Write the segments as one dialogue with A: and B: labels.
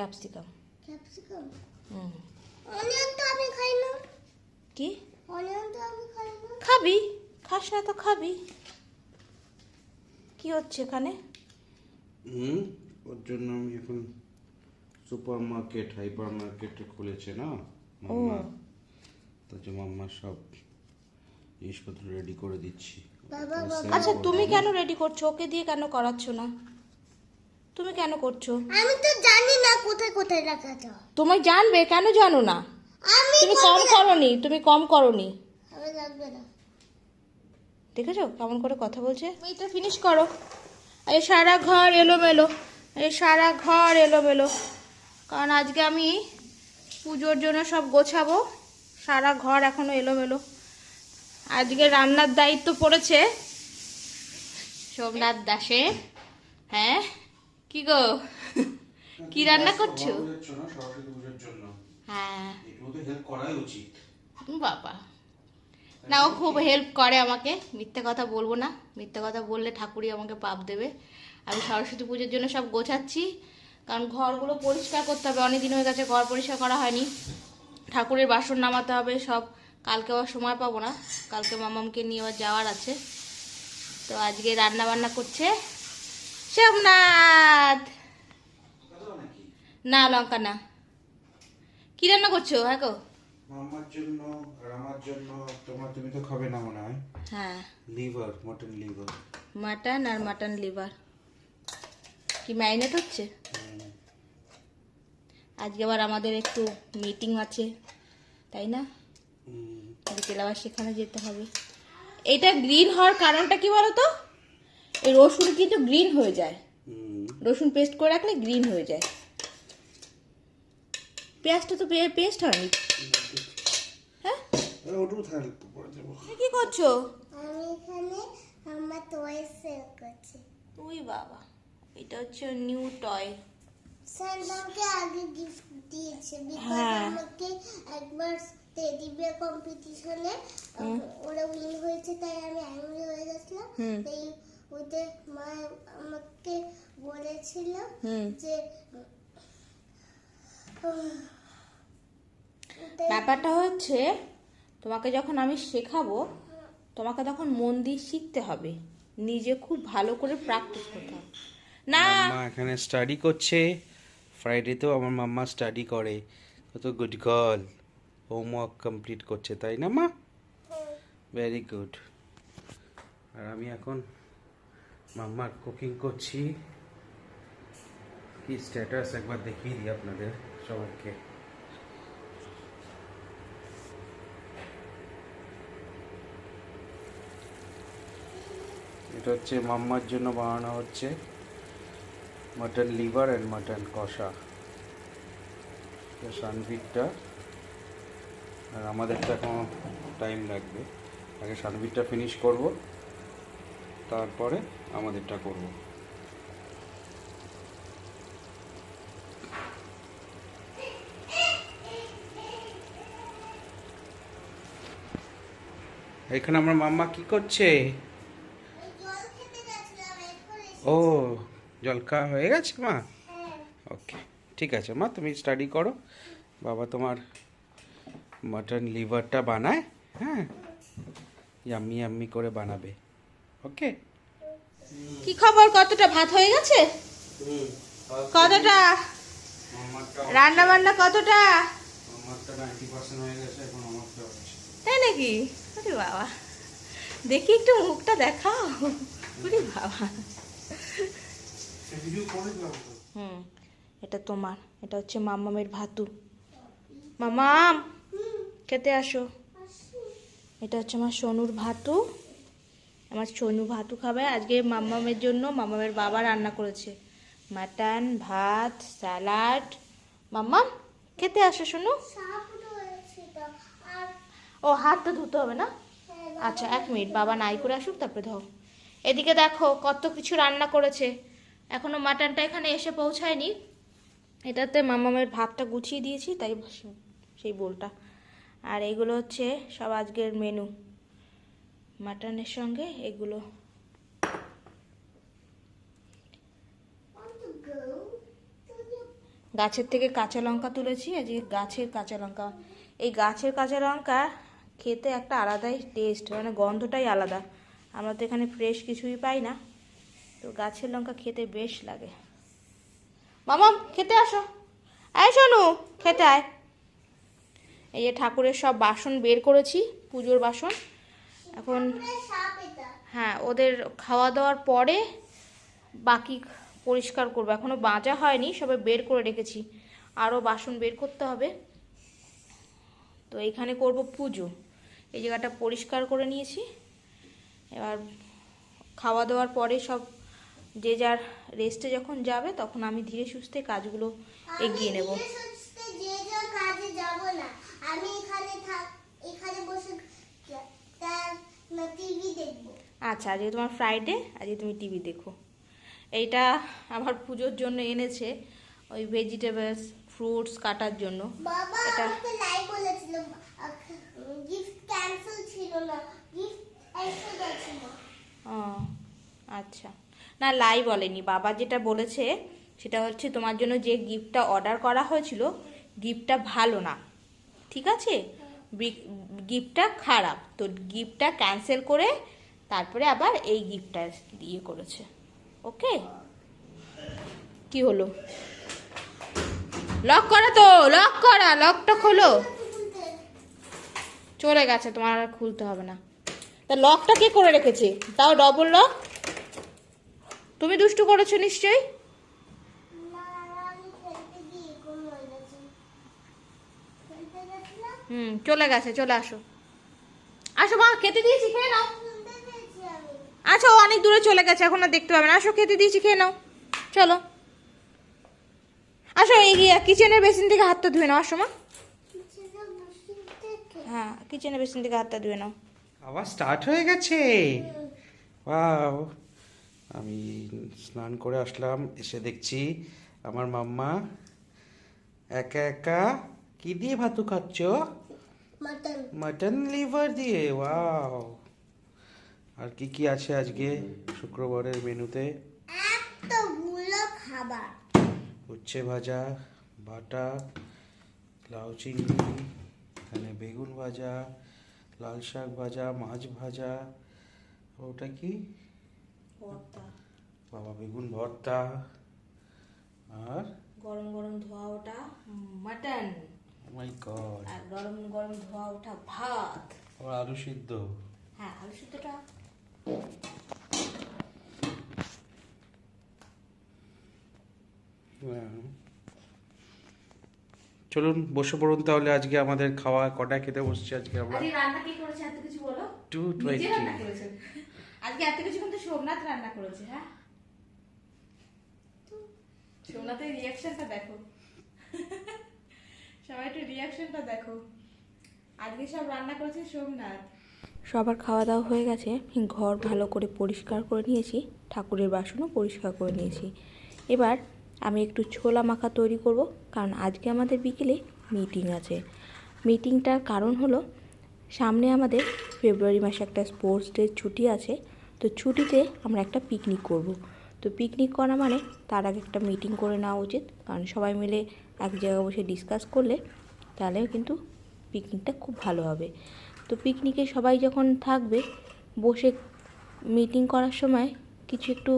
A: Capsicum.
B: Capsicum?
A: হুম।
B: Onion তো আমি খাই না।
A: কি?
B: অনিয়ন তো আমি খাই না।
A: খাবি? খাস না তো খাবি। কি হচ্ছে এখানে?
C: হুম? ওর জন্য আমি এখন সুপার মার্কেট হাইপার মার্কেট খুলেছে না? মাম্মা। তো যে মাম্মা সব জিনিসপত্র রেডি করে দিচ্ছি।
A: আচ্ছা তুমি কেন রেডি করছ? ওকে দিয়ে কেন করাচ্ছ না? তুমি কেন করছ?
B: আমি তো জানি না কোথায় কোথায় রাখা যায়।
A: তুমি জানবে কেন জানো না?
B: আমি
A: তুমি কম করনি তুমি কম করনি।
B: আমি লাগবে না।
A: দেখেছ কেমন করে কথা বলছে? এটা ফিনিশ করো। এই সারা ঘর এলোমেলো এই সারা ঘর এলোমেলো। কারণ আজকে আমি পুজোর জন্য সব গোছাবো সারা ঘর এখনও এলোমেলো। আজকে রান্নার দায়িত্ব পড়েছে সোমনাথ দাসে হ্যাঁ? কি গো? কি রান্না করছ? হ্যাঁ। বাবা। না, ও খুব হেল্প করে আমাকে। মিথ্যে কথা বলব না। মিথ্যে কথা বললে ঠাকুরই আমাকে পাপ দেবে। আমি সরস্বতী পুজোর জন্য সব গোছাচ্ছি। কারণ ঘরগুলো পরিষ্কার করতে হবে। অনেক দিন হয়ে গেছে ঘর পরিষ্কার করা হয়নি। ঠাকুরের বাসন নামাতে হবে সব। কালকে আবার সময় পাবো না। কালকে মামামকে নিয়ে আবার যাওয়ার আছে। তো আজকে রান্না বান্না করছে সোমনাথ। না লঙ্কা না। কি রান্না করছ হ্যাঁ গো
C: মাম্মার জন্য আর আমার জন্য তোমার তুমি তো খাবে না মনে হয়।
A: হ্যাঁ।
C: Liver mutton liver.
A: মাটন আর মাটন লিভার। কি ম্যারিনেট হচ্ছে? আজকে আবার আমাদের একটু মিটিং আছে তাই না? বিকেল আবার সেখানে যেতে হবে। এটা গ্রিন হওয়ার কারণটা কি বলো তো? এই রসুন কিন্তু গ্রিন হয়ে যায়। রসুন পেস্ট করে রাখলে গ্রিন হয়ে যায়। পেঁয়াজটা তো পেস্ট হয়নি। হ্যাঁ? কি করছ?
B: আমি এখানে আমার টয় সেল করছি।
A: উই বাবা এটা হচ্ছে নিউ টয়
B: স্যান্ডামকে আগে গিফট দিয়েছে বিকজ
A: হ্যাঁ।
B: আমাকে একবার টেডি বিয়ার কম্পিটিশনে ওরা উইন হয়েছে তাই আমি অ্যাংরি হয়ে গেছিলাম। তাই ওদের মা আমাকে বলেছিল
A: হুম।
B: যে
A: ব্যাপারটা হচ্ছে তোমাকে যখন আমি শেখাবো তোমাকে তখন মন দিয়ে শিখতে হবে। নিজে খুব ভালো করে প্র্যাকটিস করতে হবে। না।
C: মাম্মা এখানে স্টাডি করছে। ফ্রাইডেতেও আমার মাম্মা স্টাডি করে। কত গুড গার্ল হোমওয়ার্ক কমপ্লিট করছে তাই না মা? ভেরি গুড আর আমি এখন মাম্মার কুকিং করছি। কি স্ট্যাটাস একবার দেখিয়ে দিই আপনাদের সবাইকে। এটা হচ্ছে মাম্মার জন্য বানানো হচ্ছে মাটন লিভার অ্যান্ড মাটন কষা। সানভিটটা। আর আমাদেরটা এখন টাইম লাগবে। আগে সানভিটটা ফিনিশ করব। তারপরে আমাদেরটা করব। এখানে আমার মাম্মা কি করছে? ও, জল খাওয়া হয়ে গেছে, মা? ওকে, ঠিক আছে, মা, তুমি স্টাডি করো। বাবা তোমার মাটন লিভারটা বানায় হ্যাঁ? ইয়াম্মি ইয়াম্মি করে বানাবে। ওকে।
A: কি খবর? কতটা ভাত হয়ে গেছে? কতটা? রান্না বান্না কতটা?
C: হয়ে
A: তাই নাকি? আরে বাবা। দেখি একটু মুখটা দেখাও। আরে বাবা। হুম এটা তোমার। এটা হচ্ছে মামামের ভাতু। মামাম খেতে আসো। এটা হচ্ছে আমার সোনুর ভাতু। আমার সোনু ভাতু খাবে। আজকে মামামের জন্য মামামের বাবা রান্না করেছে। মাটন, ভাত, স্যালাড। মাম্মাম, খেতে আসো
B: তো
A: ও হাতটা ধুতে হবে না? আচ্ছা এক মিনিট, বাবা নাই করে আসুক, তারপরে ধো এদিকে দেখো, কত কিছু রান্না করেছে। এখনও মাটনটা এখানে এসে পৌঁছায়নি। এটাতে মামামের ভাতটা গুছিয়ে দিয়েছি, তাই সেই বোলটা। আর এগুলো হচ্ছে সব আজকের মেনু মাটনের সঙ্গে এগুলো। গাছের থেকে কাঁচা লঙ্কা তুলেছি আজকে গাছের কাঁচা লঙ্কা। এই গাছের কাঁচা লঙ্কা খেতে একটা আলাদাই টেস্ট মানে গন্ধটাই আলাদা। আমরা তো এখানে ফ্রেশ কিছুই পাই না, তো গাছের লঙ্কা খেতে বেশ লাগে। মামাম খেতে আসো। আয় শোনু খেতে আয়। এই যে ঠাকুরের সব বাসন বের করেছি, পুজোর বাসন। এখন হ্যাঁ ওদের খাওয়া দাওয়ার পরে বাকি পরিষ্কার করব। এখনও বাঁচা হয়নি সবে বের করে রেখেছি। আরও বাসন বের করতে হবে। তো এইখানে করব পুজো। এই জায়গাটা পরিষ্কার করে নিয়েছি। এবার খাওয়া দাওয়ার পরে সব যে যার রেস্টে যখন যাবে তখন আমি ধীরে সুস্থে কাজগুলো এগিয়ে নেব।
B: আমি যে যে কাজে যাব না। আমি এখানে থাক এখানে বসে
A: আচ্ছা আজকে তোমার ফ্রাইডে আজকে তুমি টিভি দেখো। এইটা আমার পুজোর জন্য এনেছে ওই ভেজিটেবলস ফ্রুটস কাটার জন্য। এটা- আচ্ছা। না লাই বলেনি বাবা যেটা বলেছে সেটা হচ্ছে তোমার জন্য যে গিফটটা অর্ডার করা হয়েছিল গিফটটা ভালো না। ঠিক আছে? গিফটটা খারাপ তো গিফটটা ক্যান্সেল করে তারপরে আবার এই গিফটটা দিয়ে করেছে। ওকে কি হলো? লক করা তো লক করা লকটা খোলো। চলে গেছে, তোমার আর খুলতে হবে না। তা লকটা কে করে রেখেছে? তাও ডবল লক তুমি দুষ্টু করেছ নিশ্চয়ই? হুম, চলে গেছে, চলে আসো। আসো মা, খেতে দিয়েছি, খেয়ে নাও। আচ্ছা ও অনেক দূরে চলে গেছে এখন আর দেখতে পাবে না। আসো খেতে দিয়েছি খেয়ে নাও। চলো। আসো এই কিচেনের বেসিন থেকে হাতটা ধুয়ে নাও। আসো মা। হ্যাঁ কিচেনের বেসিন থেকে হাতটা ধুয়ে নাও।
C: আবার স্টার্ট হয়ে গেছে। ওয়াও আমি স্নান করে আসলাম এসে দেখছি আমার মাম্মা একা একা কি দিয়ে ভাতু খাচ্ছ?
B: মটন
C: মাটন লিভার দিয়ে ওয়াও আর কি কি আছে আজকে শুক্রবারের মেনুতে?
B: এতগুলো খাবার।
C: উচ্ছে ভাজা বাটা লাউ চিংড়ি এখানে বেগুন ভাজা লাল শাক ভাজা মাছ ভাজা ওটা কি? বাবা বেগুন ভর্তা। আর?
A: গরম গরম ধোয়া ওটা মাটন।
C: মাই গড
A: আর গরম গরম ধোয়া ওঠা ভাত।
C: আবার আলু সিদ্ধ।
A: হ্যাঁ আলু সিদ্ধটা।
C: চলুন বসে পড়ুন তাহলে আজকে আমাদের খাওয়া কটায় খেতে বসছি আজকে আমরা?
A: রান্না কি করেছে এত কিছু বলো?
C: Two twenty.
A: আজকে এত কিছু কিন্তু সোমনাথ রান্না করেছে হ্যাঁ? সোমনাথের রিয়াকশনটা দেখো। সবাই একটু রিয়াকশনটা দেখো। আজকে সব রান্না করেছে সোমনাথ। সবার খাওয়া দাওয়া হয়ে গেছে। ঘর ভালো করে পরিষ্কার করে নিয়েছি, ঠাকুরের বাসনও পরিষ্কার করে নিয়েছি। এবার আমি একটু ছোলা মাখা তৈরি করব, কারণ আজকে আমাদের বিকেলে মিটিং আছে। মিটিংটার কারণ হলো, সামনে আমাদের ফেব্রুয়ারি মাসে একটা স্পোর্টস ডে ছুটি আছে, তো ছুটিতে আমরা একটা পিকনিক করব। তো পিকনিক করা মানে তার আগে একটা মিটিং করে নেওয়া উচিত, কারণ সবাই মিলে এক জায়গায় বসে ডিসকাস করলে তাহলে কিন্তু পিকনিকটা খুব ভালো হবে। তো পিকনিকে সবাই যখন থাকবে, বসে মিটিং করার সময় কিছু একটু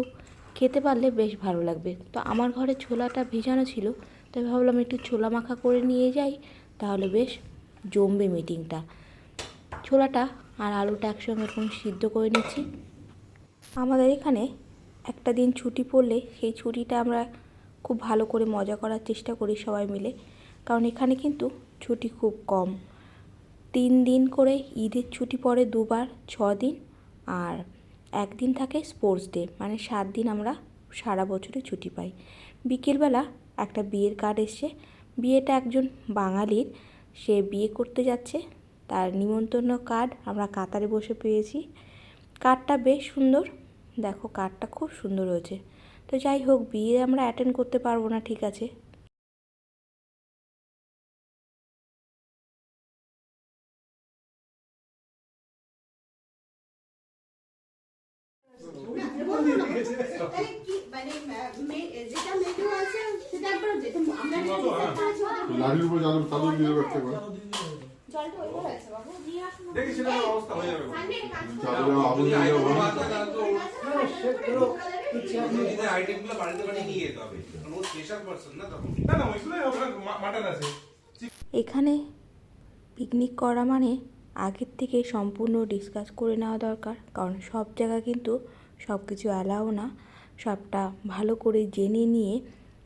A: খেতে পারলে বেশ ভালো লাগবে। তো আমার ঘরে ছোলাটা ভেজানো ছিল, তাই ভাবলাম একটু ছোলা মাখা করে নিয়ে যাই, তাহলে বেশ জমবে মিটিংটা ছোলাটা আর আলুটা একসঙ্গে এরকম সিদ্ধ করে নিচ্ছি। আমাদের এখানে একটা দিন ছুটি পড়লে সেই ছুটিটা আমরা খুব ভালো করে মজা করার চেষ্টা করি সবাই মিলে, কারণ এখানে কিন্তু ছুটি খুব কম। তিন দিন করে ঈদের ছুটি পড়ে দুবার, ছ দিন। আর একদিন থাকে স্পোর্টস ডে মানে সাত দিন আমরা সারা বছরে ছুটি পাই। বিকেলবেলা একটা বিয়ের কার্ড এসছে। বিয়েটা একজন বাঙালির, সে বিয়ে করতে যাচ্ছে। তার নিমন্ত্রণ কার্ড আমরা কাতারে বসে পেয়েছি। কার্ডটা বেশ সুন্দর। দেখো কার্ডটা খুব সুন্দর হয়েছে। তো যাই হোক, বিয়ে আমরা অ্যাটেন্ড করতে পারব না, ঠিক আছে
D: তাহলে কি মানে মে- যেটা মেনু আছে সেটা একবার যেটা আমরা
E: লাঠির উপর জানো চালু দিয়ে দেবে একটা করে
F: জলটা ওইভাবে আছে বাবু নিয়ে আসুন
G: দেখি সেটা অবস্থা হয়ে যাবে
E: চাদরে আগুন দিয়ে দেবো
C: আইটেমগুলো বাড়িতে বাড়ি নিয়ে যেতে হবে কারণ ও স্পেশাল পার্সন না
A: এখানে পিকনিক করা মানে আগের থেকে সম্পূর্ণ ডিসকাস করে নেওয়া দরকার কারণ সব জায়গা কিন্তু সব কিছু অ্যালাও না। সবটা ভালো করে জেনে নিয়ে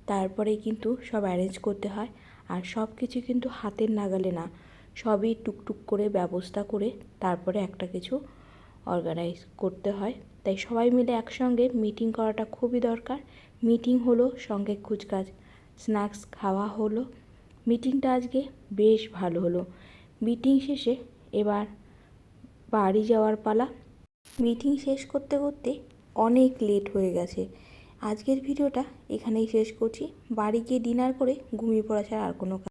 A: তারপরে কিন্তু সব অ্যারেঞ্জ করতে হয়। আর সব কিছু কিন্তু হাতের নাগালে না। সবই টুকটুক করে ব্যবস্থা করে তারপরে একটা কিছু অর্গানাইজ করতে হয়। তাই সবাই মিলে একসঙ্গে মিটিং করাটা খুবই দরকার। মিটিং হলো সঙ্গে কুচকাচ স্ন্যাক্স খাওয়া হলো। মিটিংটা আজকে বেশ ভালো হলো। মিটিং শেষে এবার বাড়ি যাওয়ার পালা। মিটিং শেষ করতে করতে অনেক লেট হয়ে গেছে। আজকের ভিডিওটা এখানেই শেষ করছি। বাড়ি গিয়ে ডিনার করে ঘুমিয়ে পড়া ছাড়া আর কোনো